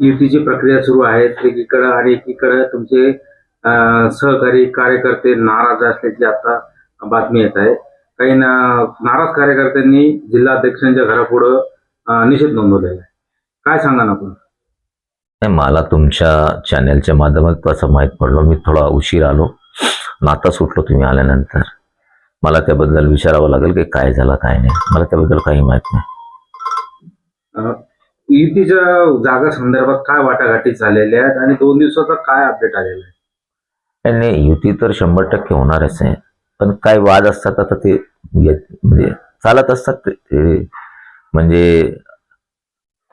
युतीची प्रक्रिया सुरू आहे एकीकडे आणि एकीकडे तुमचे सहकारी कार्यकर्ते नाराज असल्याची आता बातमी येत आहे. काही ना- नाराज कार्यकर्त्यांनी जिल्हाध्यक्षांच्या घरापुढं निषेध नोंदवलेला आहे. काय सांगा ना आपण मला तुमच्या चॅनलच्या माध्यमातून असं माहीत पडलं. मी थोडा उशीर आलो. नाता सुटलो तुम्ही आल्यानंतर. मला त्याबद्दल विचारावं लागेल की काय झालं काय नाही. मला त्याबद्दल काही माहीत नाही. युतीच्या जागा संदर्भात काय वाटाघाटी झालेल्या आहेत आणि दोन दिवसाचा काय अपडेट आलेला आहे? नाही, नाही युती तर शंभर टक्के होणारच आहे. पण काय वाद असतात आता ते म्हणजे, म्हणजे चालत असतात ते- म्हणजे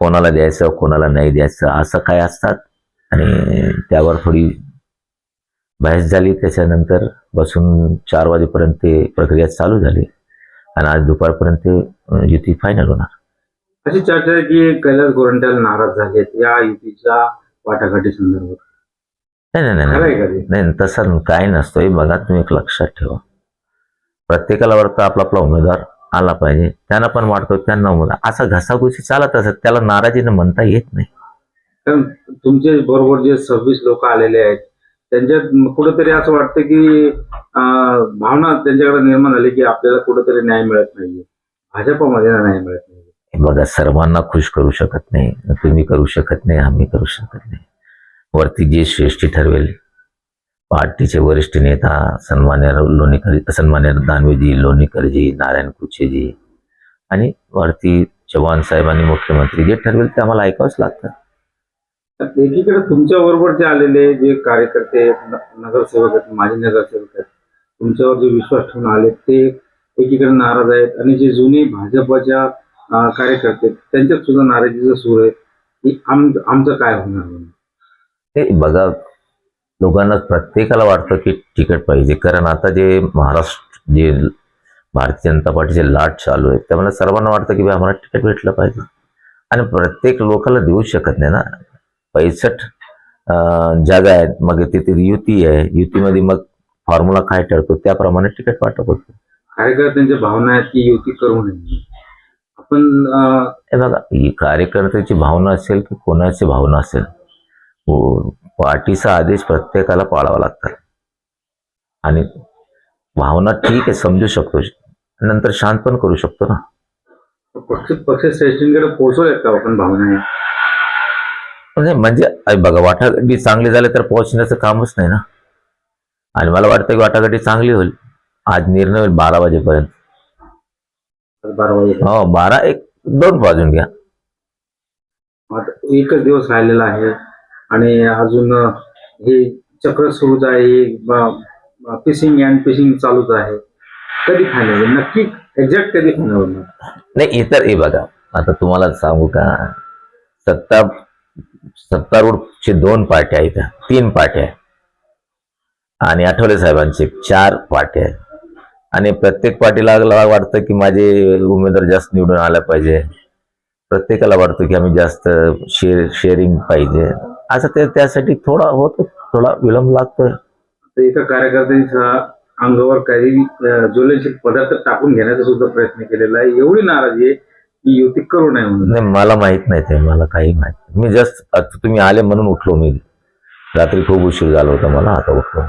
कोणाला द्यायचं कोणाला नाही द्यायचं असं काय असतात? आणि त्यावर थोडी बहस झाली त्याच्यानंतर बसून चार वाजेपर्यंत ते प्रक्रिया चालू झाली. आणि आज दुपारपर्यंत युती फायनल होणार. अशी चर्चा आहे की कैलास गोरंट्याल नाराज झालेत या युतीच्या वाटाघाटी संदर्भात. नाही नाही नाही, खरं आहे नाही का ते? नाही तसं काय नसतोय. बघा तुम्ही एक लक्षात ठेवा. प्रत्येकाला वाटतं आपला आपला उमेदवार आला पाहिजे. त्यांना पण वाटतो त्यांना उमेदवार. असा घसाघुसी चालत असत त्याला नाराजीनं म्हणता येत नाही. कारण तुमचे बरोबर जे सव्वीस लोक आलेले आहेत त्यांच्यात कुठेतरी असं वाटतं की अं, भावना त्यांच्याकडे निर्माण झाली की आपल्याला कुठेतरी न्याय मिळत नाहीये. भाजपमध्ये न्याय मिळत नाही बघा सर्वांना खुश करू शकत नाही तुम्ही करू शकत नाही आम्ही करू शकत नाही. वरती जे श्रेष्ठी ठरवेल पार्टीचे वरिष्ठ नेता सन्मान्य लोणीकर सन्मान्य दानवेजी लोणीकरजी नारायण कुचेजी आणि वरती चव्हाण साहेब आणि मुख्यमंत्री जे ठरवेल ते आम्हाला ऐकावंच लागतं. तर एकीकडे तुमच्या बरोबर जे आलेले जे कार्यकर्ते नगरसेवक आहेत माजी नगरसेवक आहेत तुमच्यावर जे विश्वास ठेवून आले ते एकीकडे नाराज आहेत. आणि जे जुने भाजपच्या कार्यकर्ते आहेत, त्यांच्यात सुद्धा नाराजीचं सूर आहे. की आम आमचं काय होणार ते बघा लोकांना प्रत्येकाला वाटतं की तिकीट पाहिजे. कारण आता जे महाराष्ट्र जे भारतीय जनता पार्टीचे लाट चालू आहे त्यामुळे सर्वांना वाटतं की आम्हाला तिकीट भेटलं पाहिजे. आणि प्रत्येक लोकाला देऊ शकत नाही ना. पैसठ जागा आहेत. मग तिथे युती आहे. युतीमध्ये मग फॉर्म्युला काय ठरतो? त्याप्रमाणे तिकीट वाटप होतं कार्यकर्त्यांच्या भावना आहेत की युती करू नये. आपण अं, हे बघा ही कार्यकर्त्याची भावना असेल की कोणाची भावना असेल हो, पार्टीचा आदेश प्रत्येकाला पाळावा लागतात. आणि भावना ठीक आहे समजू शकतो. नंतर शांत पण करू शकतो ना. पक्ष का आपण भावना म्हणजे म्हणजे बघा वाटाघाटी चांगली झाले तर पोहोचण्याचं कामच नाही ना. आणि मला वाटतं की वाटाघाटी चांगली होईल. आज निर्णय होईल बारा वाजेपर्यंत. हो बारा एक दोन वाजून घ्या. आता एकच दिवस राहिलेला आहे. आणि अजून हे चक्र सुरूच आहे फिशिंग अँड फिशिंग चालूच आहे. कधी फायनल नक्की एक्झॅक्ट कधी फायनल होणार नाही इतर हे बघा. आता तुम्हाला सांगू का? सत्ता सत्तारूढचे दोन पार्ट्या आहेत. तीन पार्ट्या आहेत. आणि आठवले साहेबांचे चार पार्ट्या आहेत. आणि प्रत्येक पार्टीला वाटतं की माझे उमेदवार जास्त निवडून आला पाहिजे. प्रत्येकाला वाटतं की आम्ही जास्त शेअर शेअरिंग पाहिजे. असं ते त्यासाठी थोडा होतो थोडा विलंब लागतोय. तर एका कार्यकर्त्यांच्या अंगावर काही ज्वलनशील पदार्थ टाकून घेण्याचा सुद्धा प्रयत्न केलेला आहे. एवढी नाराजी आहे की युती करू नये म्हणून. नाही मला माहीत नाही ते. मला काही माहीत. मी जस्ट तुम्ही आले म्हणून उठलो मी. रात्री खूप उशीर झाला होता मला आता उठलो.